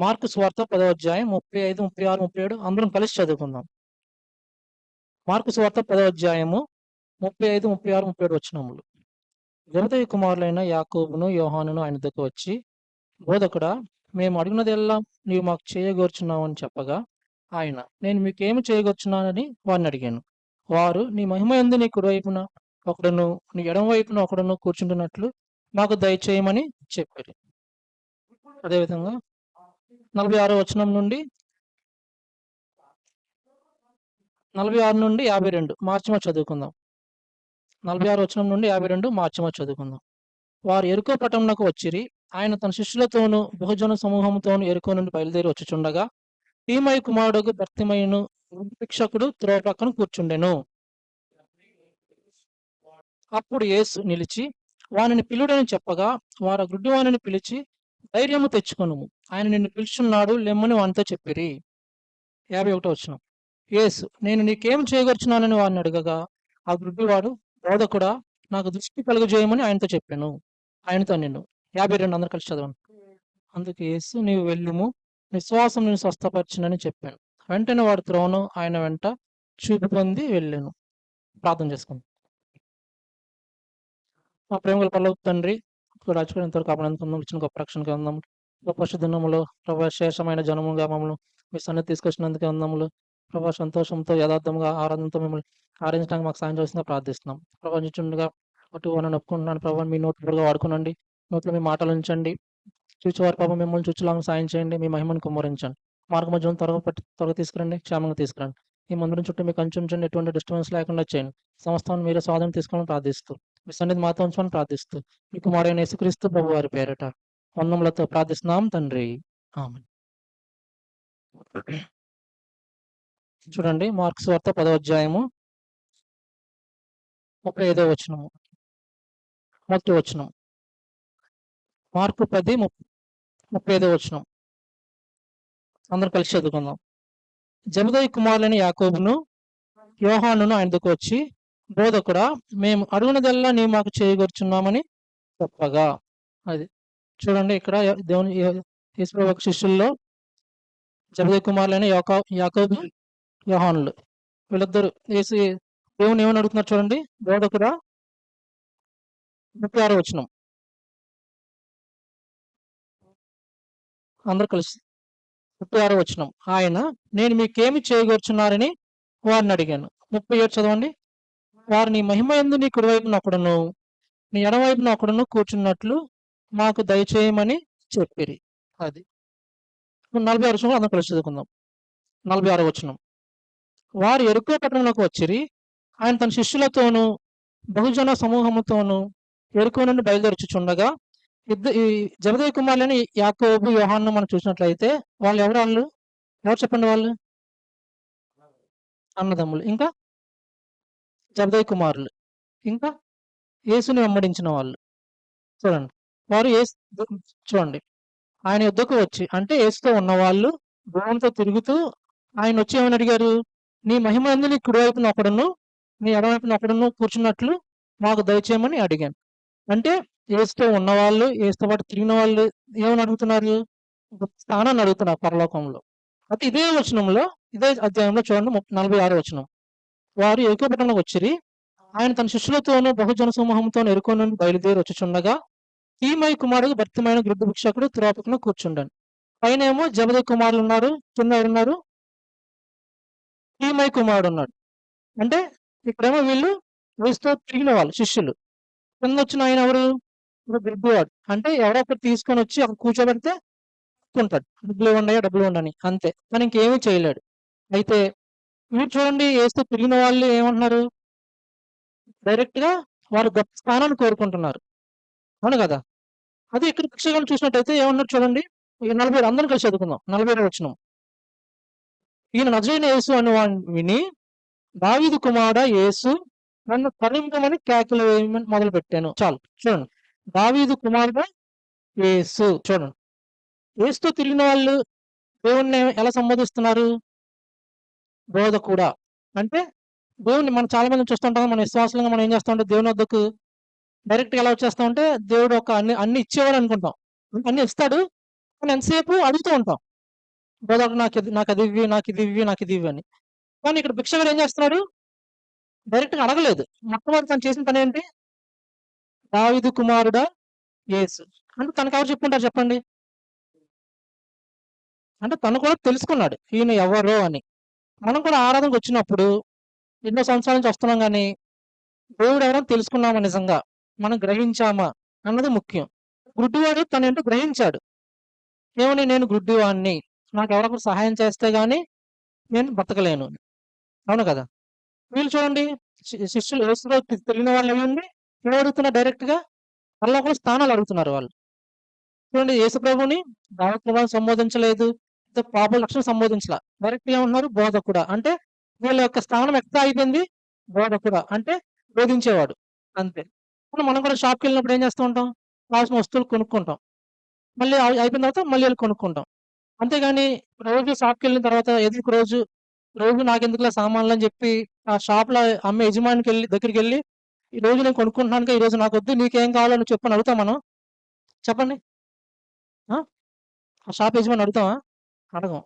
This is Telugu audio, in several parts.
మార్కు స్వార్థ పదో అధ్యాయం ముప్పై ఐదు ముప్పై ఆరు ముప్పై ఏడు. అందరం కలిసి చదువుకుందాం. మార్కు స్వార్థ పదో అధ్యాయము ముప్పై ఐదు ముప్పై ఆరు ముప్పై ఏడు వచ్చినములు జగదయ్య కుమారులైన యాకోబును యోహానును ఆయన దగ్గర వచ్చి బోధకుడా మేము అడిగినదెల్లా నీవు మాకు చేయగోర్చున్నావు అని చెప్పగా ఆయన నేను మీకేమి చేయగొచ్చున్నానని వారిని అడిగాను. వారు నీ మహిమ ఎందు నీ కుడివైపున ఒకడును నీ ఎడమ వైపున ఒకడను కూర్చుంటున్నట్లు మాకు దయచేయమని చెప్పారు. అదేవిధంగా నలభై ఆరో వచనం నుండి నలభై ఆరు నుండి యాభై రెండు. మార్చిమ చదువుకుందాం. నలభై ఆరు వచనం నుండి యాభై రెండు మార్చిమ చదువుకుందాం. వారు ఎరుకో పట్టణంలోకి వచ్చిరి. ఆయన తన శిష్యులతోనూ బహుజన సమూహంతోనూ ఎరుకో నుండి బయలుదేరి వచ్చుచుండగా టీమై కుమారుడు భర్తిమయును శిక్షకుడు త్రోవ పక్కన కూర్చుండెను. అప్పుడు యేసు నిలిచి వానిని పిలుడని చెప్పగా వారు ఆ పిలిచి ధైర్యము తెచ్చుకొనుము. ఆయన నిన్ను పిలుచున్నాడు లెమ్మని వానితో చెప్పిరి. యాభై ఒకటో వచ్చిన యేసు నేను నీకేం చేయగలుచున్నానని వాడిని అడగగా ఆ గుడ్డివాడు బోధకుడా నాకు దృష్టి కలుగజేయమని ఆయనతో చెప్పాను. ఆయనతో నిన్ను. యాభై రెండు అందరు కలిసి చదవను అందుకు యేసు నీవు వెళ్ళుము విశ్వాసం నేను స్వస్థపరిచినని చెప్పాను. వెంటనే వాడు త్రోను ఆయన వెంట చూపు పొంది వెళ్ళాను. ప్రార్థన చేసుకుంది. మా ప్రేమల పల్లవు తండ్రి రాజుకుని ఎంతవరకు కాపాడుకుందాం ఇచ్చిన గొప్ప రక్షణకి అందాం గొప్ప శుద్ధనములో ప్రభా శేషమైన జనముగా మమ్మల్ని మీ సన్నిధి తీసుకొచ్చినందుకే అందములు ప్రభా సంతోషంతో యథార్థంగా ఆరాధనతో మిమ్మల్ని ఆరాధించడానికి మాకు సాయం చేస్తుందిగా ప్రార్థిస్తున్నాం. ప్రభా నిచుండగా అటు అని ఒప్పుకుంటున్నాను ప్రభా మీ నోట్ వాడుకునండి. నోట్లో మీ మాటలు ఉంచండి. చూచేవారు పాపం మిమ్మల్ని చూచులాగా సాయం చేయండి. మీ మహిమను కుమ్మరించండి. మార్గ మధ్యం త్వరగా పట్టి త్వరగా తీసుకురండి. క్షేమంగా తీసుకురండి. ఈ మందిరం చుట్టూ మీకు ఉంచండి. ఎటువంటి డిస్టర్బెన్స్ లేకుండా చేయండి. సంస్థను మీరే స్వాధీనం తీసుకోవాలని ప్రార్థిస్తూ మీ సన్నిధి మాతో ఉంచమని ప్రార్థిస్తూ మీకు మారైన యేసుక్రీస్తు ప్రభు వారి పేరట. వందములతో ప్రార్థిస్తున్నాం తండ్రి. ఆమె చూడండి మార్క్స్ వార్త పదో అధ్యాయము ముప్పై ఐదో వచనము మొదటి వచనం. మార్కు పది ముప్పై ఐదో వచనం. అందరం కలిసి చదువుకుందాం. జమదయ్య కుమారులైన యాకోబును యోహానును ఆయనకు వచ్చి బోధకుడా మేము అడుగునదల్లా నీ మాకు చేయగొచ్చున్నామని చెప్పగా. అది చూడండి ఇక్కడ దేవుని ఈశ్వర శిష్యుల్లో జబదే కుమారులైన యాకో యాకోబు యోహానులు. వీళ్ళిద్దరు వేసి దేవుని ఏమని అడుగుతున్నారు చూడండి? బోధకుడా ముప్పై ఆరో వచ్చినాం అందరు కలిసి ముప్పై ఆరో వచ్చినాం ఆయన నేను మీకేమి చేయగొచ్చున్నారని వారిని అడిగాను. ముప్పై ఏడు చదవండి. వారిని నీ మహిమ ఎందు నీ కుడివైపున ఒకడును నీ ఎడవైపున ఒకడును కూర్చున్నట్లు మాకు దయచేయమని చెప్పిరి. అది. నలభై ఆరు అందరం కలిసి చదువుకుందాం. నలభై ఆరు వచనం. వారు ఎరుకో పట్టణంలోకి వచ్చిరి. ఆయన తన శిష్యులతోనూ బహుజన సమూహముతోనూ ఎరుకో నుండి బయలుదేరుచుచుండగా ఇద్దరు ఈ జగదేవ్ కుమార్లని యాకోబు యోహాన్ను మనం చూసినట్లయితే వాళ్ళు ఎవరు వాళ్ళు? ఎవరు చెప్పండి వాళ్ళు? అన్నదమ్ములు. ఇంకా? జగదేవి కుమారులు. ఇంకా? యేసుని వెంబడించిన వాళ్ళు. చూడండి. వారు ఏ చూడండి. ఆయన యుద్ధకు వచ్చి అంటే ఏసుతో ఉన్నవాళ్ళు భూమితో తిరుగుతూ ఆయన వచ్చి ఏమని అడిగారు? నీ మహిమ ఎందు నీ కుడివైపున ఒకడును నీ ఎడవైపున ఒకడును కూర్చున్నట్లు మాకు దయచేయమని అడిగాను. అంటే ఏసుతో ఉన్నవాళ్ళు ఏసుతో పాటు తిరిగిన వాళ్ళు ఏమని అడుగుతున్నారు? స్థానాన్ని అడుగుతున్నారు పరలోకంలో. అయితే ఇదే వచనంలో ఇదే అధ్యాయంలో చూడండి నలభై ఆరు వచనం. వారు ఏకోపటంలోకి వచ్చిరి ఆయన తన శిష్యులతోనూ బహుజన సమూహంతో ఎరుకొని బయలుదేరి వచ్చుచుండగా ఈమై కుమారుడు భర్తమైన గృద్ధ భిక్షకుడు త్రోపకును కూర్చుండను పైన ఏమో జబదే కుమారులు ఉన్నారు కింద ఉన్నారు ఈమై కుమారుడు ఉన్నాడు. అంటే ఇక్కడేమో వీళ్ళు వీళ్ళతో తిరిగిన వాళ్ళు శిష్యులు. కింద వచ్చిన ఆయన ఎవరు? వృద్ధువాడు అంటే ఎవరో ఒకటి తీసుకొని వచ్చి అక్కడ కూర్చోబెడితే ఉంటాడు డబ్బులు ఉన్నాయో డబ్బులు ఉండని అంతే. తను ఇంకేమీ చేయలేడు. అయితే మీరు చూడండి వేస్తూ తిరిగిన వాళ్ళు ఏమంటున్నారు? డైరెక్ట్గా వారు గొప్ప స్థానాన్ని కోరుకుంటున్నారు. అవును కదా? అదే ఇక్కడ భిక్షగాలు చూసినట్టయితే ఏమన్నారు చూడండి? నలభై అందరం కలిసి చదువుకుందాం. నలభై వచ్చినాం ఈయన నజరైన యేసు అని విని దావిదు కుమార యేసు నన్ను తరింపమని కేకలు వేయమని మొదలు పెట్టాను చాలు. చూడండి. దావీదు కుమారుడు యేసు. చూడండి. యేసుతో తిరిగిన వాళ్ళు దేవుణ్ణి ఎలా సంబోధిస్తున్నారు? బోధ కూడా అంటే దేవుణ్ణి మనం చాలా మంది చూస్తుంటాం మన విశ్వాసంగా మనం ఏం చేస్తుంటాం? దేవుని వద్దకు డైరెక్ట్ ఎలా వచ్చేస్తా ఉంటే దేవుడు ఒక అన్ని అన్ని ఇచ్చేవాడు అనుకుంటాం. అన్ని ఇస్తాడు కానీ ఎంతసేపు అడుగుతూ ఉంటాం. బోధకుడు నాకు ఇది నాకు అది ఇవ్వి నాకు ఇది ఇవ్వి నాకు ఇది ఇవ్వి అని. కానీ ఇక్కడ భిక్షగాడు ఏం చేస్తున్నాడు? డైరెక్ట్గా అడగలేదు. మొట్టమొదటి తను చేసిన పని ఏంటి? దావిదు కుమారుడా యేసు. అంటే తనకు ఎవరు చెప్పుకుంటారు చెప్పండి? అంటే తను కూడా తెలుసుకున్నాడు ఈయన ఎవరో అని. మనం కూడా ఆరాధనకు వచ్చినప్పుడు ఎన్నో సంవత్సరాల నుంచి వస్తున్నాం కానీ దేవుడు ఎవరో తెలుసుకున్నాము నిజంగా? మనం గ్రహించామా అన్నది ముఖ్యం. గుడ్డివాడు తను ఏంటో గ్రహించాడు. ఏమని నేను గుడ్డివాడిని నాకు ఎవరొకరు సహాయం చేస్తే కానీ నేను బతకలేను. అవును కదా? వీళ్ళు చూడండి శి- శిష్యులు యేసులో తెలియని వాళ్ళు ఏమండి? ఏం అడుగుతున్నారు డైరెక్ట్గా? వాళ్ళ కూడా స్థానాలు అడుగుతున్నారు వాళ్ళు. చూడండి యేసుప్రభుని ప్రభుని సంబోధించలేదు ఇంత లక్షణం సంబోధించలా. డైరెక్ట్ ఏమంటున్నారు? ఉన్నారు బోధకుడా. అంటే వీళ్ళ యొక్క స్థానం ఎక్కడ అయిపోయింది? బోధకుడా. అంటే బోధించేవాడు. అంతే. మనం కూడా షాప్కి వెళ్ళినప్పుడు ఏం చేస్తూ ఉంటాం? కావాల్సిన వస్తువులు కొనుక్కుంటాం. మళ్ళీ అయిపోయిన తర్వాత మళ్ళీ వెళ్ళి కొనుక్కుంటాం. అంతేగాని రోజు షాప్కి వెళ్ళిన తర్వాత ఎదురు రోజు? రోజు నాకెందుకులా సామాన్లు అని చెప్పి ఆ షాప్లో అమ్మే యజమానికి వెళ్ళి దగ్గరికి వెళ్ళి ఈ రోజు నేను కొనుక్కుంటున్నాను ఈ రోజు నాకు వద్దు నీకేం కావాలో నువ్వు చెప్పని అడుగుతాం మనం. చెప్పండి. ఆ? షాప్ యజమాని అడుగుతామా అడగం.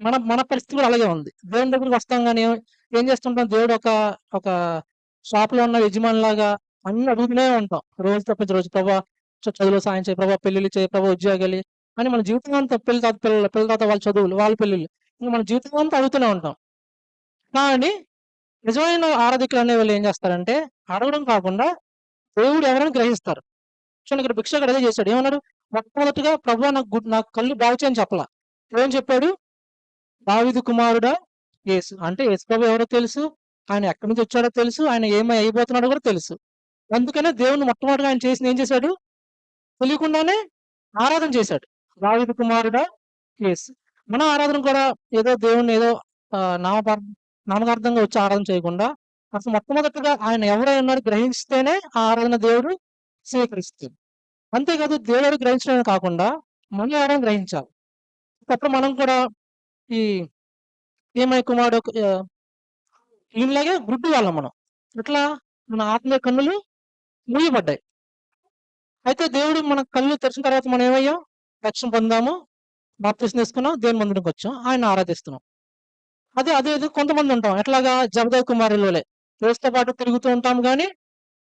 మన మన పరిస్థితి కూడా అలాగే ఉంది. దేవుని దగ్గరికి వస్తాం కానీ ఏం- చేస్తుంటాం? దేవుడు ఒక ఒక షాప్లో ఉన్న యజమాని లాగా అన్ని అడుగుతూనే ఉంటాం. రోజు తప్పించి రోజు ప్రభా చదువులో సాయం చేయి ప్రభా పెళ్ళిళ్ళు చేయి ప్రభా ఉద్యోగాలు అని మన జీవితం అంతా పిల్లల తాత పిల్లలు పిల్లల తాత వాళ్ళ చదువులు వాళ్ళ పెళ్ళిళ్ళు ఇంకా మన జీవితం అంతా అడుగుతూనే ఉంటాం. కానీ నిజమైన ఆరాధికులు అనే వాళ్ళు ఏం చేస్తారంటే అడగడం కాకుండా దేవుడు ఎవరైనా గ్రహిస్తారు. చూడండి ఇక్కడ భిక్ష అదే చేశాడు. ఏమన్నాడు? మొట్టమొదటిగా ప్రభు నాకు గుడ్- నాకు కళ్ళు బాగు చేయని చెప్పలా. ఏం చెప్పాడు? దావిదు కుమారుడా యేసు అంటే యేసు ప్రభు ఎవరో తెలుసు ఆయన ఎక్కడి నుంచి వచ్చాడో తెలుసు ఆయన ఏమై అయిపోతున్నాడో కూడా తెలుసు. అందుకనే దేవుని మొట్టమొదటిగా ఆయన చేసిన ఏం చేశాడు? తెలియకుండానే ఆరాధన చేశాడు. దావిదు కుమారుడా కేసు మన ఆరాధన కూడా ఏదో దేవుని ఏదో ఆ, నామకార్థంగా వచ్చి ఆరాధన చేయకుండా అసలు మొట్టమొదటిగా ఆయన ఎవరై ఉన్నారు గ్రహిస్తేనే ఆ ఆరాధన దేవుడు స్వీకరిస్తుంది అంతేకాదు దేవుడు గ్రహించడమే కాకుండా మనం ఎవరైనా గ్రహించాలి. అప్పుడు మనం కూడా ఈ ఏమై కుమారుడు ఈయనలాగే గుడ్డు వాళ్ళం మనం. ఇట్లా మన ఆత్మీయ కన్నులు మూయబడ్డాయి అయితే దేవుడు మన కళ్ళు తెరిచిన తర్వాత మనం ఏమయ్యాం? రక్షణ పొందాము బాప్తిసం తీసుకున్నాం దేవుని మందిరికి వచ్చాం ఆయన ఆరాధిస్తున్నాం. అదే అదే కొంతమంది ఉంటాం. ఎట్లాగా? జబదవ్ కుమారులే రోజుతో పాటు తిరుగుతూ ఉంటాం కానీ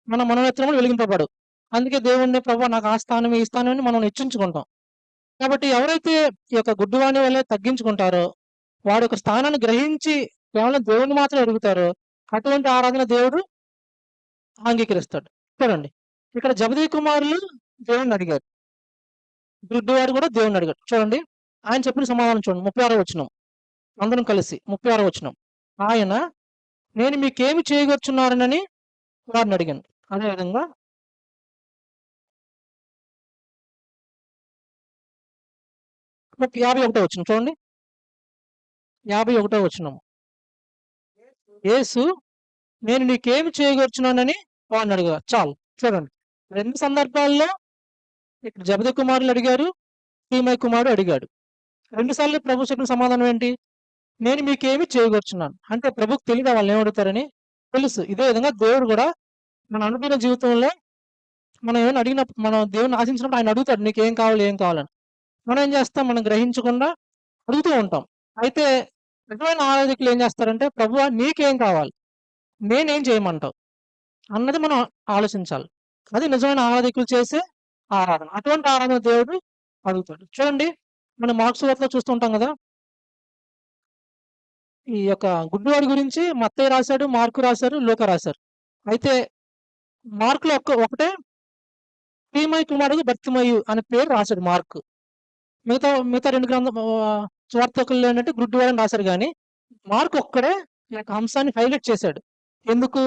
మన మనోనేత్రములు వెలిగింపబడు అందుకే దేవుణ్ణి ప్రభావ నాకు ఆ స్థానం ఈ స్థానం అని మనం హెచ్చించుకుంటాం కాబట్టి ఎవరైతే ఈ యొక్క గుడ్డువాణి వల్ల తగ్గించుకుంటారో వాడి యొక్క స్థానాన్ని గ్రహించి కేవలం దేవుణ్ణి మాత్రం అడుగుతారో అటువంటి ఆరాధన దేవుడు అంగీకరిస్తాడు. చూడండి ఇక్కడ జబదీ కుమారులు దేవుణ్ణి అడిగారు. గుడ్డివాడు కూడా దేవుణ్ణి అడిగారు. చూడండి ఆయన చెప్పిన సమాధానం చూడండి. ముప్పై ఆరో వచ్చినాం అందరం కలిసి ముప్పై ఆరో వచ్చినాం ఆయన నేను మీకేమి చేయగొచ్చున్నారనని వారిని అడిగాను. అదేవిధంగా ముప్పై యాభై ఒకటో వచ్చిన చూడండి. యాభై ఒకటో వచ్చినాము యేసు నేను నీకేమి చేయగొచ్చున్నానని వాడిని అడుగు చాలు. చూడండి. రెండు సందర్భాల్లో ఇక్కడ జబద కుమారులు అడిగారు సీమయ్య కుమారుడు అడిగాడు. రెండు సార్లు ప్రభు చెప్పిన సమాధానం ఏంటి? నేను మీకేమి చేయగొచ్చున్నాను. అంటే ప్రభుకు తెలియదు వాళ్ళు ఏమడుగుతారని? తెలుసు. ఇదే విధంగా దేవుడు కూడా మన అనుకున్న జీవితంలో మనం ఏమైనా అడిగినప్పుడు మనం దేవుని ఆశించినప్పుడు ఆయన అడుగుతాడు నీకు ఏం కావాలి ఏం కావాలని. మనం ఏం చేస్తాం? మనం గ్రహించకుండా అడుగుతూ ఉంటాం. అయితే నిజమైన ఆరాధకులు ఏం చేస్తారంటే ప్రభు నీకేం కావాలి? నేనేం చేయమంటావు? అన్నది మనం ఆలోచించాలి. అది నిజమైన ఆరాధకులు చేసే ఆరాధన. అటువంటి ఆరాధన దేవుడు అడుగుతాడు. చూడండి మనం మార్క్స్ వార్తలో చూస్తుంటాం కదా? ఈ యొక్క గుడ్డివాడి గురించి మత్తయ్య రాశాడు మార్కు రాశారు లోక రాశారు. అయితే మార్కులో ఒక్క ఒకటే ప్రియమయ కుమారుడు భక్తిమయు అనే పేరు రాశాడు మార్కు. మిగతా మిగతా రెండు గ్రంథం స్వార్థకులు ఏంటంటే గుడ్డివాడని రాశారు కానీ మార్కు ఒక్కడే ఈ యొక్క అంశాన్ని హైలైట్ చేశాడు. ఎందుకు?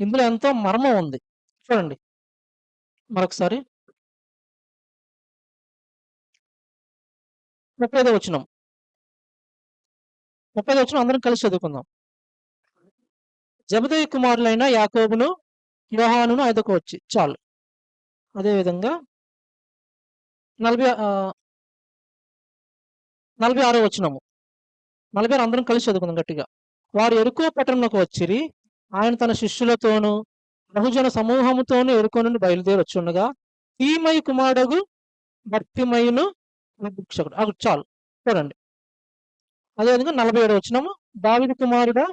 ఇందులో ఎంతో మర్మం ఉంది. చూడండి. మరొకసారి. ముప్పై ఐదో వచ్చినాం ముప్పై వచ్చిన అందరం కలిసి చదువుకుందాం. జబదయ్య కుమారులైన యాకోబును యోహానును ఐదుకు వచ్చి చాలు అదేవిధంగా నలభై నలభై ఆరో వచ్చినాము నలభై ఆరు అందరం కలిసి చదువుకుందాం గట్టిగా. వారు ఎరుకో పట్టణంలోకి వచ్చిరి. ఆయన తన శిష్యులతోనూ బహుజన సమూహముతోనూ ఎరుకొని బయలుదేరి వచ్చుండగా ఈమై కుమారుడు భక్తిమయును భిక్షకుడు అవి చాలు చూడండి. అదేవిధంగా నలభై ఏడు వచ్చినాము దావిడి కుమారుడా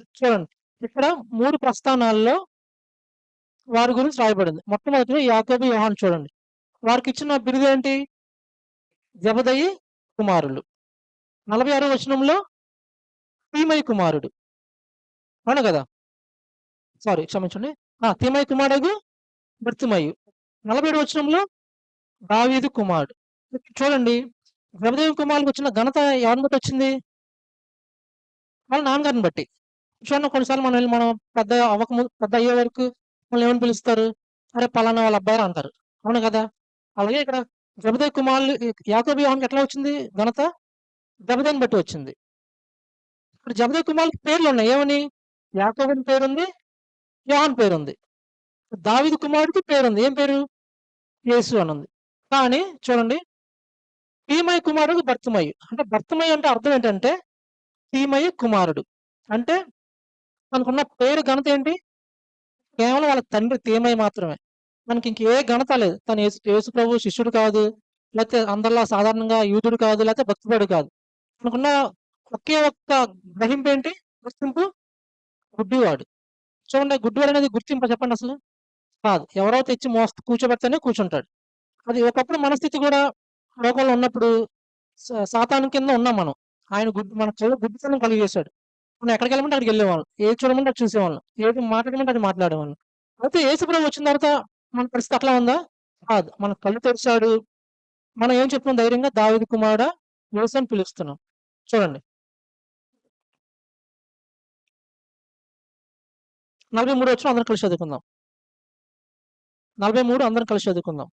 చూడండి ఇక్కడ మూడు ప్రస్థానాల్లో వారి గురించి రాయబడింది. మొట్టమొదటిగా యాకోబు యోహాన్ చూడండి. వారికి ఇచ్చిన బిరుదు ఏంటి? జబదయి కుమారులు. నలభై ఆరో వచనంలో భీమయ్య కుమారుడు. అవును కదా? సారీ క్షమించండి. ఆ, కుమారుడు భర్తిమయ్యు నలభై ఏడు వచనంలో దావీదు కుమారుడు. చూడండి రవిదేవి కుమారులకు వచ్చిన ఘనత ఎవరిని బట్టి వచ్చింది? వాళ్ళ నాన్నగారిని బట్టి. చూడండి కొన్నిసార్లు మనం వెళ్ళి మనం పెద్ద అవ్వక పెద్ద అయ్యే వరకు వాళ్ళు ఏమని పిలుస్తారు? అరే పలానా వాళ్ళ అబ్బాయి అంటారు. అవును కదా? అలాగే ఇక్కడ జబదేవి కుమారులు యాకబి ఆమెకి ఎట్లా వచ్చింది ఘనత? జబదేని బట్టి వచ్చింది. ఇప్పుడు జబదే కుమార్ పేర్లు ఉన్నాయి. ఏమని? యాకోబుని పేరుంది యోహాన్ పేరుంది. దావిదు కుమారుడికి పేరుంది. ఏం పేరు? యేసు అని ఉంది కానీ చూడండి భీమయ్య కుమారుడు భర్తమయ్య అంటే భర్తమయ్య అంటే అర్థం ఏంటంటే భీమయ్య కుమారుడు. అంటే మనకున్న పేరు ఘనత ఏంటి? కేవలం వాళ్ళ తండ్రి తీమయ్య మాత్రమే. మనకి ఇంకే ఘనత లేదు. తను యేసు యేసు ప్రభు శిష్యుడు కాదు. లేకపోతే అందరిలా సాధారణంగా యూదుడు కాదు. లేకపోతే భక్తుడు కాదు. మనకున్న ఒకే ఒక్క గ్రహింపు ఏంటి? గుర్తింపు? గుడ్డివాడు. చూడండి గుడ్డివాడు అనేది గుర్తింపు చెప్పండి అసలు? కాదు. ఎవరో తెచ్చి మోస్త కూర్చోబెడితేనే కూర్చుంటాడు. అది ఒకప్పుడు మన స్థితి కూడా లోకంలో ఉన్నప్పుడు సాతాను కింద ఉన్నాం మనం. ఆయన గుడ్డు మన చెడు గుడ్డితనం కలిగేశాడు. మనం ఎక్కడికి వెళ్ళమంటే అక్కడికి వెళ్ళేవాళ్ళం. ఏది చూడమంటే అది చూసేవాళ్ళం. ఏది మాట్లాడమంటే అది మాట్లాడేవాళ్ళం. అయితే ఏసుప్రభు వచ్చిన తర్వాత మన పరిస్థితి అట్లా ఉందా? కాదు. మన కళ్ళు తెరిచాడు. మనం ఏం చెప్తున్నాం ధైర్యంగా? దావిది కుమారుడా యేసు అని పిలుస్తున్నాం. చూడండి. నలభై మూడు వచ్చిన అందరం కలిసి చదువుకుందాం. నలభై మూడు అందరం కలిసి చదువుకుందాం.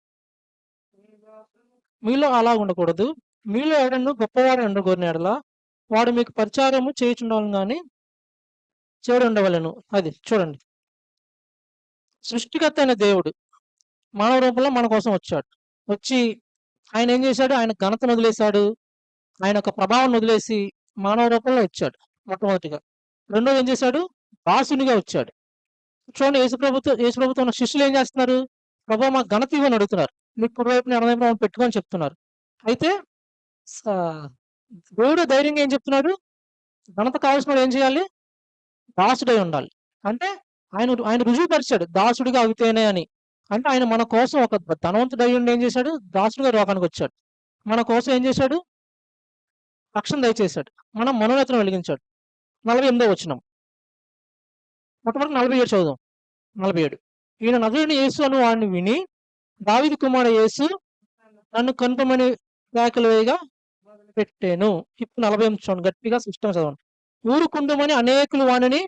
మీలో అలా ఉండకూడదు. మీలో ఎడన్ను గొప్పవాడు ఉండకూడని ఎడలా వాడు మీకు పరిచారము చేయుచుండాలని కానీ చెడు ఉండవలను. అది చూడండి. సృష్టికర్త అయిన దేవుడు మానవ రూపంలో మన కోసం వచ్చాడు. వచ్చి ఆయన ఏం చేశాడు? ఆయన ఘనతను వదిలేశాడు. ఆయన యొక్క ప్రభావం వదిలేసి మానవ రూపంలో వచ్చాడు మొట్టమొదటిగా. రెండోది ఏం చేశాడు? దాసునిగా వచ్చాడు. చూడండి యేసు ప్రభుత్వం యేసు ప్రభుత్వం శిష్యులు ఏం చేస్తున్నారు? ప్రభా మా ఘనత ఇవ్వని అడుగుతున్నారు. మీకు కుడివైపు ఎడమవైపు పెట్టుకొని చెప్తున్నారు. అయితే దేవుడు ధైర్యంగా ఏం చెప్తున్నాడు? ఘనత కావాల్సిన ఏం చేయాలి? దాసుడై ఉండాలి. అంటే ఆయన ఆయన రుజువుపరిచాడు. దాసుడిగా అవుతేనే అని. అంటే ఆయన మన కోసం ఒక ధనవంతుడై ఉండి ఏం చేశాడు? దాసుడిగా లోకానికి వచ్చాడు. మన కోసం ఏం చేశాడు? రక్షణ దయచేశాడు. మనం మనోనేతను వెలిగించాడు. నలభై ఎనిమిదో వచ్చినాం మొట్టమొదటి నలభై ఏడు చదువుదాం. నలభై ఏడు. ఈయన నదుడిని యేసు అను వాడిని విని దావిది కుమారుడు యేసు నన్ను కనుపమని వ్యాఖ్యలు వేయగా పెట్టాను ఇప్పుడు నలభై ఎనిమిది చూడండి గట్టిగా సిస్టమ్ చదవండి. ఊరుకుండమని అనేకులు వాణిని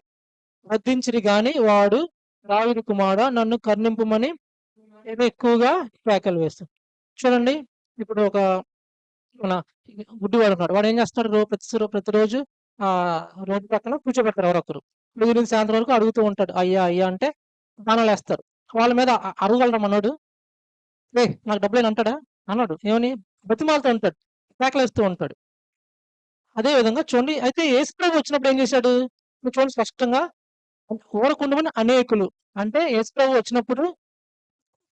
వధించిరి గాని వాడు దావిది కుమార నన్ను కర్ణింపుమని ఏదో ఎక్కువగా వ్యాఖ్యలు వేస్తాడు. చూడండి ఇప్పుడు ఒక మన గుడ్డివాడు ఉన్నాడు. వాడు ఏం చేస్తాడు రో ప్రతి ప్రతిరోజు ఆ రోడ్డు పక్కన కూర్చోబెడతారు ఎవరొకరు మీరు సాయంత్రం వరకు అడుగుతూ ఉంటాడు అయ్యా అయ్యా అంటే దానాలు వేస్తారు వాళ్ళ మీద అ- అన్నాడు లే నాకు డబ్బులు అంటాడా? అన్నాడు. ఏమని? బతిమాలతో ఉంటాడు కేకలేస్తూ ఉంటాడు. అదే విధంగా చూడండి అయితే ఏసుప్రభు వచ్చినప్పుడు ఏం చేశాడు? మీరు చూడండి స్పష్టంగా ఊరకుండమని అనేకులు అంటే ఏసుప్రభు వచ్చినప్పుడు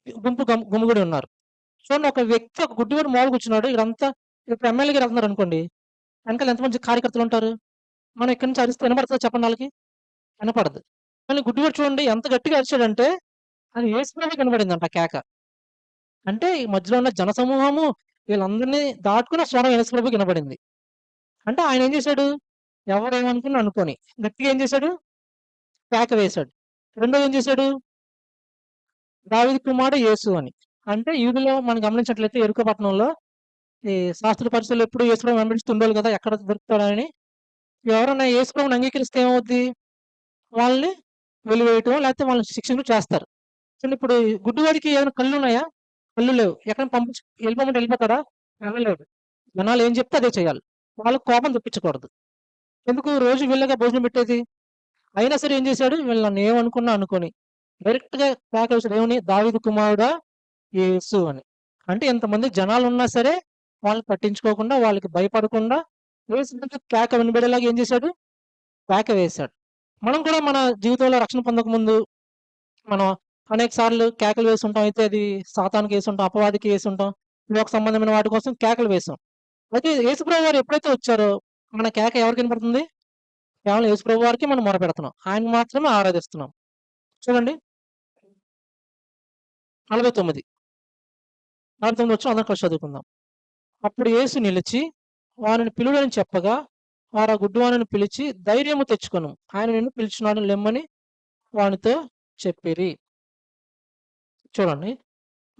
గుంపు గమ్- గుమిగూడి ఉన్నారు. చూడండి ఒక వ్యక్తి ఒక గుడ్డివాడు మోలు కూర్చున్నాడు ఇక్కడంతా ఇప్పుడు ఎమ్మెల్యే గారు వెళ్తున్నారు అనుకోండి వెనకాల ఎంతమంది కార్యకర్తలు ఉంటారు? మనం ఇక్కడి నుంచి అరిస్తే వినపడుతుంది చెప్పండి వాళ్ళకి? వినపడదు. కానీ గుడ్డివాడు చూడండి ఎంత గట్టిగా అరిచాడంటే అది వేసుకునే కనబడిందంట అంట కేక. అంటే ఈ మధ్యలో ఉన్న జనసమూహము వీళ్ళందరినీ దాటుకున్న స్వరం యేసుప్రభు వినబడింది అంటే ఆయన ఏం చేశాడు? ఎవరేమనుకుని అనుకోని. గట్టిగా ఏం చేశాడు? కేక వేశాడు. రెండోది ఏం చేశాడు? దావిది కుమారుడు యేసు అని. అంటే యూదులో మనం గమనించినట్లయితే ఎరుకపట్నంలో ఈ శాస్త్ర పరిస్థితులు ఎప్పుడు యేసుప్రభు వెంబడిస్తుండేవాళ్ళు కదా ఎక్కడ దొరుకుతాడని ఎవరైనా యేసుప్రభుని అంగీకరిస్తే ఏమవుద్ది? వాళ్ళని వెలివేయటం లేకపోతే వాళ్ళని శిక్షణ చేస్తారు. చూడండి ఇప్పుడు గుడ్డివాడికి ఏమైనా కళ్ళు ఉన్నాయా? కళ్ళు లేవు. ఎక్కడ పంపించి వెళ్ళిపోమంటే వెళ్ళిపోతారా వెళ్ళలేడు. జనాలు ఏం చెప్తే అదే చేయాలి. వాళ్ళకి కోపం తెప్పించకూడదు. ఎందుకు? రోజు వీళ్ళగా భోజనం పెట్టేది? అయినా సరే ఏం చేశాడు? వీళ్ళు నన్ను ఏమనుకున్నా అనుకొని డైరెక్ట్గా గా ఏమని? దావిదు కుమారుడా? యేసు అని. అంటే ఎంతమంది జనాలు ఉన్నా సరే వాళ్ళని పట్టించుకోకుండా వాళ్ళకి భయపడకుండా యేసు కేక వినబడేలాగా ఏం చేశాడు? కేక వేశాడు. మనం కూడా మన జీవితంలో రక్షణ పొందకముందు మనం అనేక సార్లు కేకలు వేసి ఉంటాం అయితే అది సాతానికి వేసి ఉంటాం అపవాదికి వేసి ఉంటాం లోక సంబంధమైన వాటి కోసం కేకలు వేసాం. అయితే యేసుప్రభు వారు ఎప్పుడైతే వచ్చారో మన కేక ఎవరికి వినపడుతుంది? కేవలం యేసుప్రభు వారికి మనం మొరపెడుతున్నాం. ఆయన మాత్రమే ఆరాధిస్తున్నాం. చూడండి. నలభై తొమ్మిది. నలభై తొమ్మిది వచ్చి అందరం కలిసి చదువుకుందాం. అప్పుడు యేసు నిలిచి వారిని పిలుడని చెప్పగా వారు ఆ గుడ్డివాణిని పిలిచి ధైర్యము తెచ్చుకొను. ఆయన నిన్ను పిలిచినాడు లెమ్మని వానితో చెప్పిరి. చూడండి.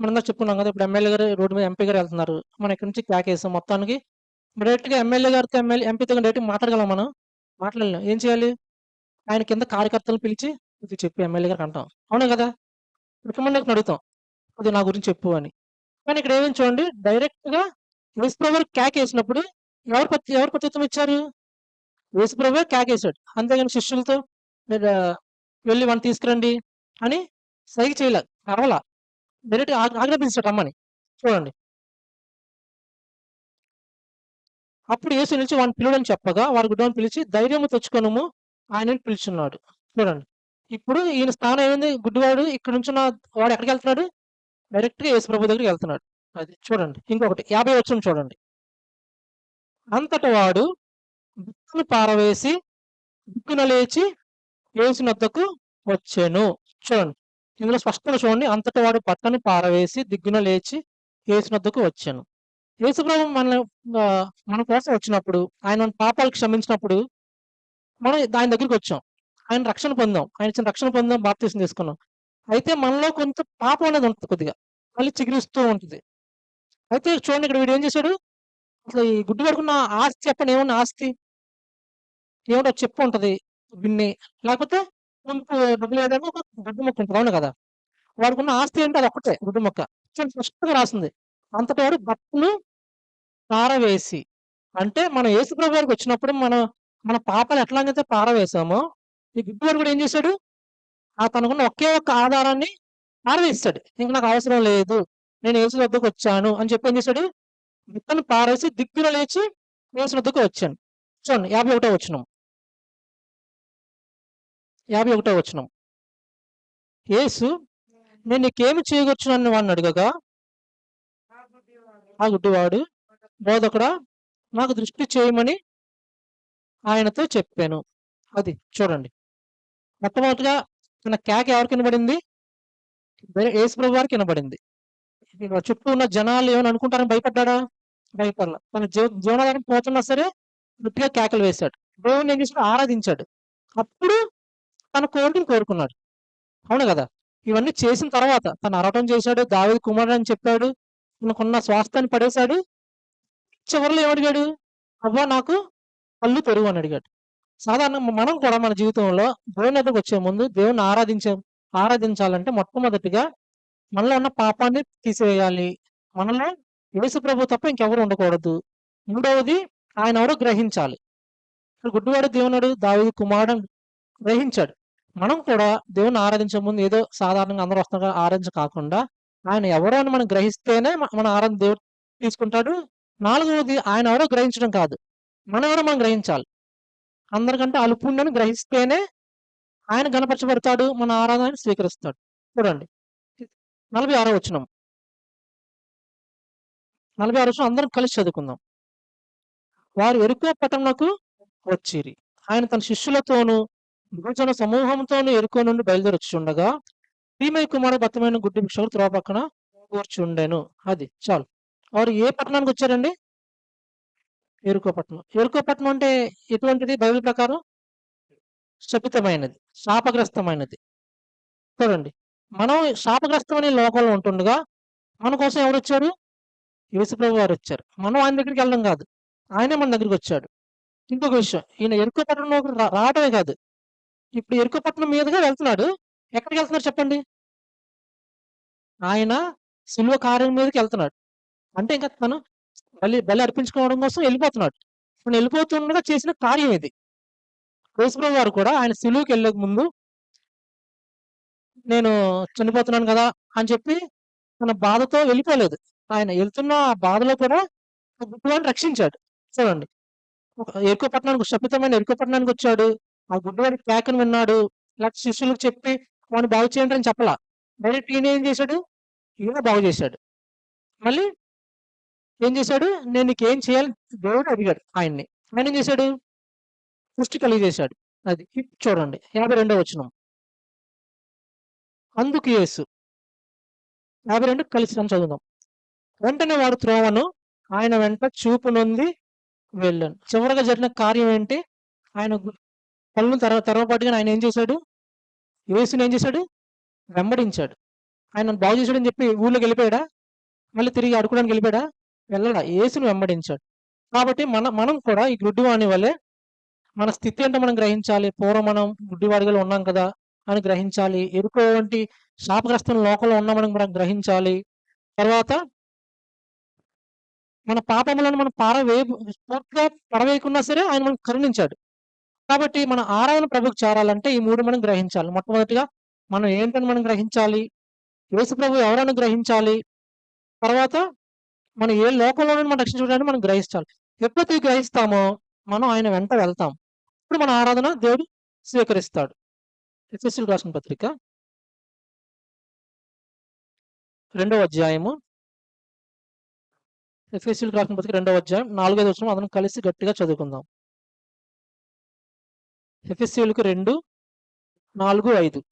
మనం ఇందాక చెప్పుకున్నాం కదా ఇప్పుడు ఎమ్మెల్యే గారు రోడ్డు మీద ఎంపీ గారు వెళ్తున్నారు. మనం ఇక్కడ నుంచి క్యాక్ వేసాం మొత్తానికి. డైరెక్ట్గా ఎమ్మెల్యే గారితో ఎమ్మెల్యే ఎంపీతో డైరెక్ట్గా మాట్లాడగలం మనం? మాట్లాడలేం. ఏం చేయాలి? ఆయన కింద కార్యకర్తలు పిలిచి ఇది చెప్పి ఎమ్మెల్యే గారికి అంటాం. అవునా కదా? రికమెండేషన్ అడుగుతాం అది నా గురించి చెప్పు అని. కానీ ఇక్కడ ఏమేమి చూడండి డైరెక్ట్గా యేసుప్రభు క్యాక్ వేసినప్పుడు ఎవరు ప్రతి ఎవరు ప్రత్యుత్తం ఇచ్చారు? యేసుప్రభు క్యాక్ అంతేగాని శిష్యులతో మీరు వెళ్ళి వాడిని తీసుకురండి అని సైకి చేయలేదు అరవలా డైరెక్ట్ ఆజ్ఞాపించాడు అమ్మని చూడండి. అప్పుడు యేసు నిలిచి వాడిని పిలువని చెప్పగా వారి గుడ్డని పిలిచి ధైర్యము తెచ్చుకొనుము ఆయనని పిలుచున్నాడు. చూడండి. ఇప్పుడు ఈయన స్థానం ఏమైంది గుడ్డివాడు ఇక్కడ నుంచి వాడు ఎక్కడికి వెళ్తున్నాడు? డైరెక్ట్గా యేసు ప్రభు దగ్గరికి వెళ్తున్నాడు. అది చూడండి. ఇంకొకటి యాభై వచ్చిన చూడండి. అంతట వాడు దుక్కును పారవేసి దుక్కున లేచి యేసు నద్దకు వచ్చాను. చూడండి ఇందులో స్పష్టంగా చూడండి. అంతట వాడు పట్టని పారవేసి దిగ్గున లేచి యేసు నద్దకు వచ్చాను. యేసుప్రభు మన మన కోసం వచ్చినప్పుడు ఆయన పాపాలు క్షమించినప్పుడు మనం ఆయన దగ్గరికి వచ్చాం. ఆయన రక్షణ పొందాం. ఆయన ఇచ్చిన రక్షణ పొందాం బాప్తీసం తీసుకున్నాం. అయితే మనలో కొంత పాపం అనేది ఉంటుంది కొద్దిగా. మళ్ళీ చిగురిస్తూ ఉంటుంది. అయితే చూడండి ఇక్కడ వీడు ఏం చేశాడు? అసలు ఈ గుడ్డి పడుకున్న ఆస్తి చెప్పండి ఏమన్నా ఆస్తి ఏమిటో చెప్పు ఉంటది బిన్ని లేకపోతే ముందు డబ్బులు ఏదైనా ఒక గుడ్డు మొక్క ఉంటుంది. అవును కదా? వాడుకున్న ఆస్తి ఏంటి అది ఒక్కటే గుడ్డు మొక్క. చూడండి స్పష్టంగా రాసింది. అంతటి వాడు బట్టలు పారవేసి అంటే మనం యేసుప్రభు గారికి వచ్చినప్పుడు మనం మన పాపాలు ఎట్లాగైతే పారవేశామో ఈ గుడ్డివాడు కూడా ఏం చేశాడు? ఆ తనకున్న ఒకే ఒక్క ఆధారాన్ని పారవేస్తాడు ఇంక నాకు అవసరం లేదు. నేను యేసు వద్దకు వచ్చాను అని చెప్పి ఏం చేశాడు? ముక్కను పారేసి దిగ్గున లేచి యేసు వచ్చాను. చూడండి యాభై ఒకటో వచ్చినం యాభై ఒకటో వచ్చినాం యేసు నేను నీకేమి చేయగొచ్చునని వాడిని అడగగా ఆ గుడ్డివాడు బోధకుడా నాకు దృష్టి చేయమని ఆయనతో చెప్పాను. అది చూడండి. మొట్టమొదటిగా తన కేక ఎవరికి వినబడింది? యేసు ప్రభు వారికి వినబడింది చుట్టూ ఉన్న జనాలు ఏమని అనుకుంటారని భయపడ్డాడా? భయపడలా తన జీవ జీవనాధారం పోతున్నా సరే గట్టిగా కేకలు వేశాడు. దేవుని ఏం చేశాడు? ఆరాధించాడు. అప్పుడు తన కోరికను కోరుకున్నాడు. అవును కదా? ఇవన్నీ చేసిన తర్వాత తను అరవటం చేశాడు దావేది కుమారుడు అని చెప్పాడు తనకున్న స్వాస్థాన్ని పడేశాడు. చివరిలో ఏమడిగాడు అవ్వా నాకు పళ్ళు తెరువు అని అడిగాడు. సాధారణంగా మనం కూడా మన జీవితంలో దేవుని దగ్గరకు వచ్చే ముందు దేవుని ఆరాధించే ఆరాధించాలంటే మొట్టమొదటిగా మనలో ఉన్న పాపాన్ని తీసివేయాలి మనలో యేసు ప్రభు తప్ప ఇంకెవరు ఉండకూడదు. మూడవది ఆయన ఎవరో గ్రహించాలి. గుడ్డివాడు దేవునుడు దావీదు కుమారుడు గ్రహించాడు. మనం కూడా దేవుని ఆరాధించే ముందు ఏదో సాధారణంగా అందరూ వస్తున్నారు ఆరాధించ కాకుండా ఆయన ఎవరో అని మనం గ్రహిస్తేనే మన ఆరాధన దేవుడు తీసుకుంటాడు. నాలుగవది ఆయన ఎవరో గ్రహించడం కాదు. మనం ఎవరో మనం గ్రహించాలి. అందరికంటే అలుపుండని గ్రహిస్తేనే ఆయన గణపరచబడతాడు మన ఆరాధన స్వీకరిస్తాడు. చూడండి. నలభై ఆరో వచ్చినాం నలభై ఆరు అందరం కలిసి చదువుకుందాం. వారు ఎరుకో పట్టణకు వచ్చిరి. ఆయన తన శిష్యులతోనూ భోజన సమూహంతోనూ ఎరుకో నుండి బయలుదేరొచ్చి ఉండగా భీమయ్య కుమారు బత్తమైన గుడ్డి భిక్షకుడు పక్కన కూర్చుండెను. అది చాలు. వారు ఏ పట్టణానికి వచ్చారండి? ఎరుకో పట్టణం. ఎరుకో పట్టణం అంటే ఎటువంటిది? బైబిల్ ప్రకారం శపితమైనది శాపగ్రస్తమైనది. చూడండి. మనం శాపగ్రస్తమైన లోకంలో ఉంటుండగా మన కోసం ఎవరు వచ్చారు యేసుప్రభు వారు వచ్చారు. మనం ఆయన దగ్గరికి వెళ్ళడం కాదు. ఆయనే మన దగ్గరికి వచ్చాడు. ఇంకొక విషయం ఈయన ఎరుకో పట్టణంలోకి రా- రావడమే కాదు. ఇప్పుడు ఎరుకో పట్టణం మీదుగా వెళ్తున్నాడు. ఎక్కడికి వెళ్తున్నారు చెప్పండి? ఆయన సులువ కార్యం మీదకి వెళ్తున్నాడు. అంటే ఇంకా తను బలి బలి అర్పించుకోవడం కోసం వెళ్ళిపోతున్నాడు. తను వెళ్ళిపోతుండగా చేసిన కార్యం ఇది. యేసుప్రభు వారు కూడా ఆయన సులువుకి వెళ్ళక ముందు నేను చనిపోతున్నాను కదా అని చెప్పి తన బాధతో వెళ్ళిపోలేదు. ఆయన వెళ్తున్న ఆ బాధలో కూడా ఆ రక్షించాడు. చూడండి. ఎరుకో పట్టణానికి శపితమైన ఎరుకో పట్టణానికి వచ్చాడు. ఆ గుడ్డివాడి కేకను విన్నాడు. లేకపోతే శిష్యులకు చెప్పి వాడిని బాగు చేయండి అని చెప్పలా. డైరెక్ట్ ఈయన ఏం చేశాడు? ఈయన బాగు చేశాడు. మళ్ళీ ఏం చేశాడు? నేను నీకు ఏం చేయాలి? దేవుడు అడిగాడు ఆయన్ని. ఆయన ఏం చేశాడు? పుష్టి కలిగజేశాడు. అది చూడండి. యాభై రెండో వచ్చిన అందుకు యేసు. యాభై రెండు కలిసి చదువుదాం. వెంటనే వాడు త్రోవను. ఆయన వెంట చూపు నొంది వెళ్ళాను చివరగా జరిగిన కార్యం ఏంటి? ఆయన పళ్ళు కళ్ళు తెర తెరవబట్టుగా ఆయన ఏం చేశాడు? యేసుని ఏం చేశాడు? వెంబడించాడు. ఆయన బాగు చేశాడని చెప్పి ఊళ్ళోకి వెళ్ళిపోయాడా? మళ్ళీ తిరిగి అడుకోవడానికి వెళ్ళిపోయాడా? వెళ్ళడా? యేసుని వెంబడించాడు. కాబట్టి మన మనం కూడా ఈ గుడ్డివాణి వల్లే మన స్థితి ఏంటో మనం గ్రహించాలి. పూర్వం మనం గుడ్డివాడిగా ఉన్నాం కదా అని గ్రహించాలి. ఎరుకో వంటి శాపగ్రస్తం లోకంలో ఉన్నామని మనం గ్రహించాలి. తర్వాత మన పాపములను మనం పారవే పూర్తిగా పడవేయకున్నా సరే ఆయన మనం కరుణించాడు. కాబట్టి మన ఆరాధన ప్రభుకు చేరాలంటే ఈ మూడు మనం గ్రహించాలి. మొట్టమొదటిగా మనం ఏంటని మనం గ్రహించాలి? యేసు ప్రభు ఎవరైనా గ్రహించాలి? తర్వాత మనం ఏ లోకంలో మనం రక్షించడానికి మనం గ్రహించాలి. ఎప్పుడైతే గ్రహిస్తామో మనం ఆయన వెంట వెళ్తాం. ఇప్పుడు మన ఆరాధన దేవుడు స్వీకరిస్తాడు. ఎఫ్ఎస్సీలు రాసిన పత్రిక రెండవ అధ్యాయము ఎఫ్ఎస్సీలు రాసిన పత్రిక రెండవ అధ్యాయం నాలుగైదు వచ్చిన అతను కలిసి గట్టిగా చదువుకుందాం. ఎఫ్ఎస్సీలకు రెండు నాలుగు ఐదు.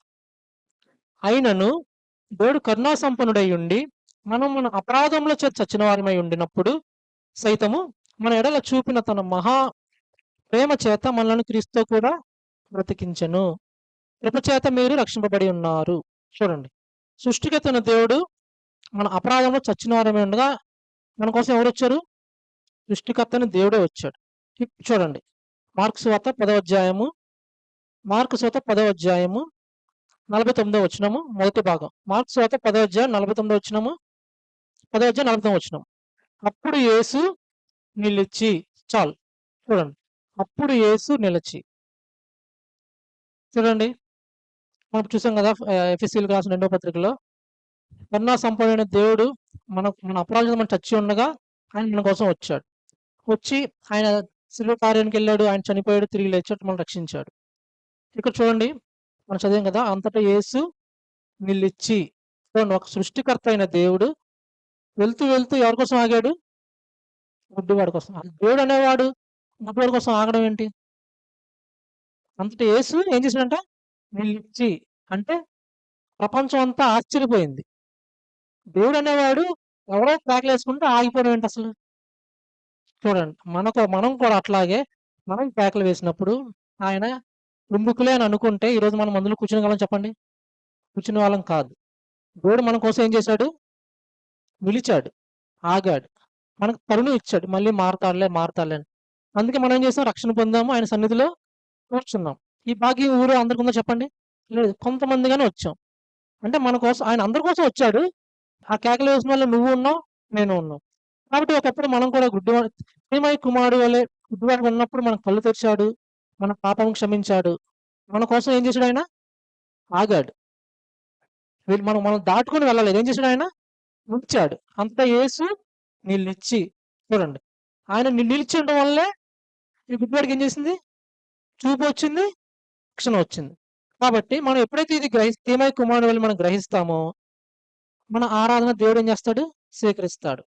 అయినను దేవుడు కరుణా సంపన్నుడై ఉండి మనం మన అపరాధంలో చేత చచ్చిన వారమై ఉండినప్పుడు సైతము మన ఎడల చూపిన తన మహా ప్రేమ చేత మనల్ని క్రీస్తు కూడా బ్రతికించను. కృప చేత మీరు రక్షింపబడి ఉన్నారు. చూడండి. సృష్టికతన దేవుడు మన అపరాధంలో చచ్చిన వారమే ఉండగా మన కోసం ఎవరు వచ్చారు సృష్టికర్తని దేవుడే వచ్చాడు. చూడండి. మార్క్స్ వార్త పదవ అధ్యాయము. మార్క్స్ వార్త పదవ అధ్యాయము నలభై తొమ్మిదో వచ్చినాము మొదటి భాగం. మార్క్స్ వార్త పదవ అధ్యాయం నలభై తొమ్మిదో వచ్చినము పదవ అధ్యాయం నలభై తొమ్మిది వచ్చినాము అప్పుడు యేసు నిలిచి చాలు. చూడండి. అప్పుడు యేసు నిలిచి. చూడండి. మనం చూసాం కదా ఎఫ్ఎస్సీలు రాసిన రెండో పత్రికలో. కరుణా సంపూర్ణ దేవుడు మన మన అపరాధం మనం చచ్చి ఉండగా ఆయన మన కోసం వచ్చాడు. వచ్చి ఆయన శిలువ కార్యానికి వెళ్ళాడు ఆయన చనిపోయాడు తిరిగి లేచాడు మనం రక్షించాడు. ఇక్కడ చూడండి మనం చదివాం కదా అంతటా యేసు నిలిచి చూడండి ఒక సృష్టికర్త అయిన దేవుడు వెళ్తూ వెళ్తూ ఎవరి కోసం ఆగాడు? గుడ్డివాడి కోసం. దేవుడు అనేవాడు గుడ్డివాడి కోసం ఆగడం ఏంటి? అంతటి యేసు ఏం చేశాడంట? నిలిచి అంటే ప్రపంచం అంతా ఆశ్చర్యపోయింది. దేవుడు అనేవాడు ఎవరో కేకలు వేసుకుంటే ఆగిపోవడం ఏంటి అసలు. చూడండి మనకు మనం కూడా అట్లాగే మనం కేకలు వేసినప్పుడు ఆయన ఎందుకులే అని అనుకుంటే ఈరోజు మనం మందులు కూర్చుని వాళ్ళం చెప్పండి? కూర్చునే వాళ్ళం కాదు. దేవుడు మన కోసం ఏం చేశాడు? నిలిచాడు ఆగాడు. మనకు తరుణం ఇచ్చాడు మళ్ళీ మారతాడులే మారతాడులే అని. అందుకే మనం ఏం చేసాం? రక్షణ పొందాము ఆయన సన్నిధిలో కూర్చున్నాం. ఈ భాగ్యం ఊరు అందరికి ఉందో చెప్పండి? లేదు కొంతమందిగానే వచ్చాం. అంటే మన కోసం ఆయన అందరి కోసం వచ్చాడు ఆ క్యాల్కులేషన్ వేసిన వల్ల నువ్వు ఉన్నావు నేను ఉన్నావు కాబట్టి ఒకప్పుడు మనం కూడా గుడ్డివాడు శ్రీమయ్య కుమారుడు వల్లే గుడ్డివాడు ఉన్నప్పుడు మనకు కళ్ళు తెరిచాడు మన పాపం క్షమించాడు. మన కోసం ఏం చేశాడు ఆయన? ఆగాడు. వీళ్ళు మనం మనం దాటుకొని వెళ్ళలేదు. ఏం చేశాడు ఆయన? ఉంచాడు. అంత యేసు నిలిచి చూడండి. ఆయన ని- నిలిచి ఉండడం వల్లే ఈ గుడ్డివాడికి ఏం చేసింది? చూపు వచ్చింది శిక్షణ వచ్చింది. కాబట్టి మనం ఎప్పుడైతే ఇది గ్రహి తీమయ్య కుమారుడు వల్ల మనం గ్రహిస్తామో మన ఆరాధన దేవుడు ఏం చేస్తాడు? స్వీకరిస్తాడు.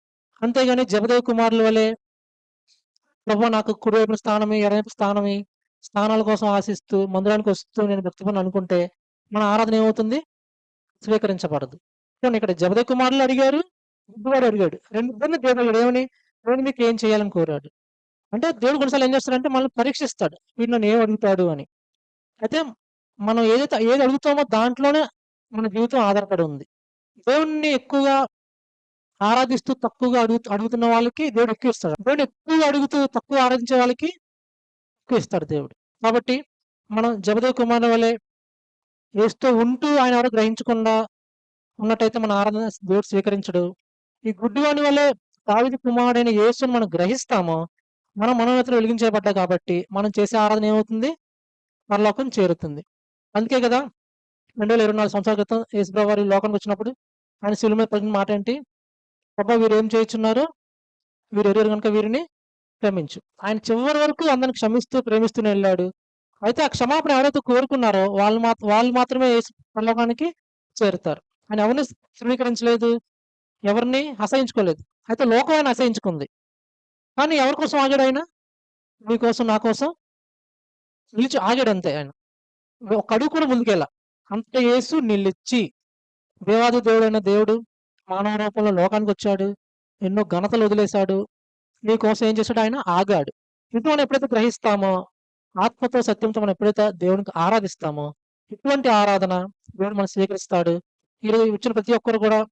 అంతేగాని జబదేవ్ కుమారుల వలె ప్రభు నాకు కుడివైపు స్థానమి ఎడవైపు స్థానమి స్థానాల కోసం ఆశిస్తూ మందిరానికి వస్తూ నేను భక్తిపని అనుకుంటే మన ఆరాధన ఏమవుతుంది? స్వీకరించబడదు. ఇక్కడ జబదే కుమారులు అడిగారు గుడ్డివాడు అడిగాడు. రెండు ఇద్దరిని దేవుడు అడిగాడు. ఏమని? దేవుడు మీకు ఏం చేయాలని కోరాడు. అంటే దేవుడు కొన్నిసార్లు ఏం చేస్తాడంటే మనల్ని పరీక్షిస్తాడు. వీడు నన్ను ఏం అడుగుతాడు అని. అయితే మనం ఏదైతే ఏది అడుగుతామో దాంట్లోనే మన జీవితం ఆధారపడి ఉంది. దేవుణ్ణి ఎక్కువగా ఆరాధిస్తూ తక్కువగా అడుగు అడుగుతున్న వాళ్ళకి దేవుడు ఎక్కువ ఇస్తాడు. దేవుడు ఎక్కువగా అడుగుతూ తక్కువ ఆరాధించే వాళ్ళకి ఎక్కువ ఇస్తాడు దేవుడు. కాబట్టి మనం జబదేవ్ కుమార్ వలె వేస్తూ ఉంటూ ఆయన ఎవరు గ్రహించకుండా ఉన్నట్టయితే మన ఆరాధన దేవుడు స్వీకరించడు. ఈ గుడ్డివాని వల్లే దావిది కుమారుడైన యేసుని మనం గ్రహిస్తామో మనం మనోన్నతలు వెలిగించబడ్డా కాబట్టి మనం చేసే ఆరాధన ఏమవుతుంది? పరలోకం చేరుతుంది. అందుకే కదా రెండు వేల ఇరవై నాలుగు సంవత్సరాల క్రితం యేసుప్రభు వారి లోకానికి వచ్చినప్పుడు ఆయన శిలువ మీద పలికిన మాట ఏంటి? ప్రభా వీరు ఏం చేయించున్నారు? వీరు ఎరువురు కనుక వీరిని క్షమించు ఆయన చివరి వరకు అందరిని క్షమిస్తూ ప్రేమిస్తూనే వెళ్ళాడు. అయితే ఆ క్షమాపణ ఎవరైతే కోరుకున్నారో వాళ్ళు మాత్రం వాళ్ళు మాత్రమే యేసు పరలోకానికి చేరుతారు. ఆయన ఎవరిని ధృవీకరించలేదు? ఎవరిని అసహించుకోలేదు. అయితే లోకం ఆయన అసహించుకుంది. కానీ ఎవరి కోసం ఆగాడు ఆయన? మీకోసం నా కోసం? నిలిచి అంతే ఆయన. ఒక అడుగు కూడా ముందుకెళ్ళా. అంత యేసు నిలిచి దేవాది దేవుడైన దేవుడు మానవ రూపంలో లోకానికి వచ్చాడు ఎన్నో ఘనతలు వదిలేశాడు నీ కోసం ఏం చేశాడు ఆయన? ఆగాడు. ఇది మనం ఎప్పుడైతే గ్రహిస్తామో, ఆత్మతో, సత్యంతో మనం ఎప్పుడైతే దేవునికి ఆరాధిస్తామో, ఇటువంటి ఆరాధన దేవుడు మనం స్వీకరిస్తాడు. ఈరోజు వచ్చిన ప్రతి ఒక్కరు కూడా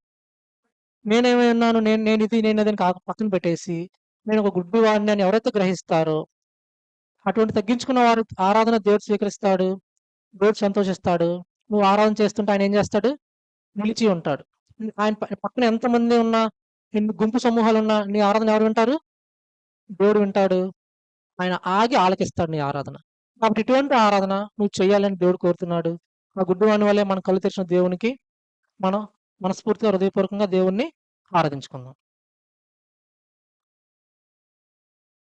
నేనేమై ఉన్నాను, నేను ఇది నేను అని పక్కన పెట్టేసి, నేను ఒక గుడ్డివాడిని అని ఎవరైతే గ్రహిస్తారో, అటువంటి తగ్గించుకున్న వారు ఆరాధన దేవుడు స్వీకరిస్తాడు. దేవుడు సంతోషిస్తాడు. నువ్వు ఆరాధన చేస్తుంటే ఆయన ఏం చేస్తాడు? నిలిచి ఉంటాడు. ఆయన పక్కన ఎంతమంది ఉన్నా, ఎన్ని గుంపు సమూహాలు ఉన్నా నీ ఆరాధన ఎవరు వింటారు? దేవుడు వింటాడు. ఆయన ఆగి ఆలకిస్తాడు నీ ఆరాధన. కాబట్టి ఇటువంటి ఆరాధన నువ్వు చేయాలని దేవుడు కోరుతున్నాడు. ఆ గుడ్డివాని వల్లే మన కళ్ళు తెరిచిన దేవునికి మనం మనస్ఫూర్తిగా, హృదయపూర్వకంగా దేవుణ్ణి ఆరాధించుకుందాం.